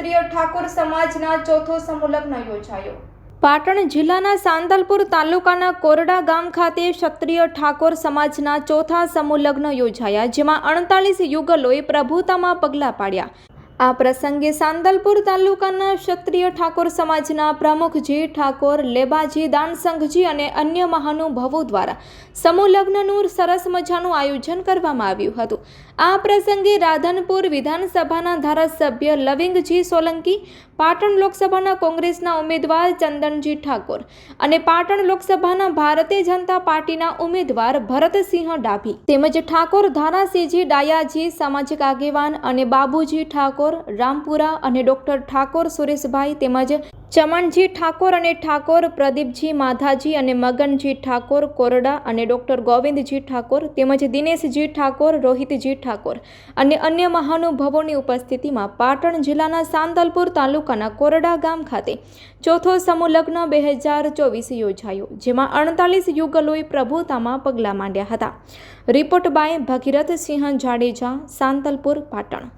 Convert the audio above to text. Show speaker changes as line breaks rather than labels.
સમાજના ચોથો સમુલગ્ન યોજાયો. પાટણ જિલ્લાના સાંતલપુર તાલુકાના કોરડા ગામ ખાતે ક્ષત્રિય ઠાકોર સમાજના ચોથા સમૂહલગ્ન યોજાયા, જેમાં અડતાલીસ યુગલોએ પ્રભુતામાં પગલાં પાડ્યા. આ પ્રસંગે સાંદલપુર તાલુકાના ક્ષત્રિય ઠાકોર સમાજના પ્રમુખજી ઠાકોર, લેબાજી, દાનસંઘજી અને અન્ય મહાનુભાવો દ્વારા સમૂહ લગ્નનું સરસ મજાનું આયોજન કરવામાં આવ્યું હતું. આ પ્રસંગે રાધનપુર વિધાનસભાના ધારાસભ્ય લવિંગજી સોલંકી, પાટણ લોકસભાના કોંગ્રેસના ઉમેદવાર ચંદનજી ઠાકોર અને પાટણ લોકસભાના ભારતીય જનતા પાર્ટીના ઉમેદવાર ભરતસિંહ ડાભી. તેમજ ઠાકોર ધારાસિંહજી ડાયાજી, સામાજિક આગેવાન અને બાબુજી ઠાકોર, રામપુરા અને ડોક્ટર ઠાકોર સુરેશભાઈ તેમજ ચમનજી ઠાકોર અને ઠાકોર પ્રદીપજી માધાજી અને મગનજી ઠાકોર કોરડા અને ડૉક્ટર ગોવિંદજી ઠાકોર તેમજ દિનેશજી ઠાકોર, રોહિતજી ઠાકોર અને અન્ય મહાનુભાવોની ઉપસ્થિતિમાં પાટણ જિલ્લાના સાંતલપુર તાલુકાના કોરડા ગામ ખાતે ચોથો સમૂહ લગ્ન બે હજાર ચોવીસ યોજાયો, જેમાં અડતાલીસ યુગલોએ પ્રભુતામાં પગલાં માંડ્યા હતા. Report by Bhagirathsinh Jadeja Santalpur Patan.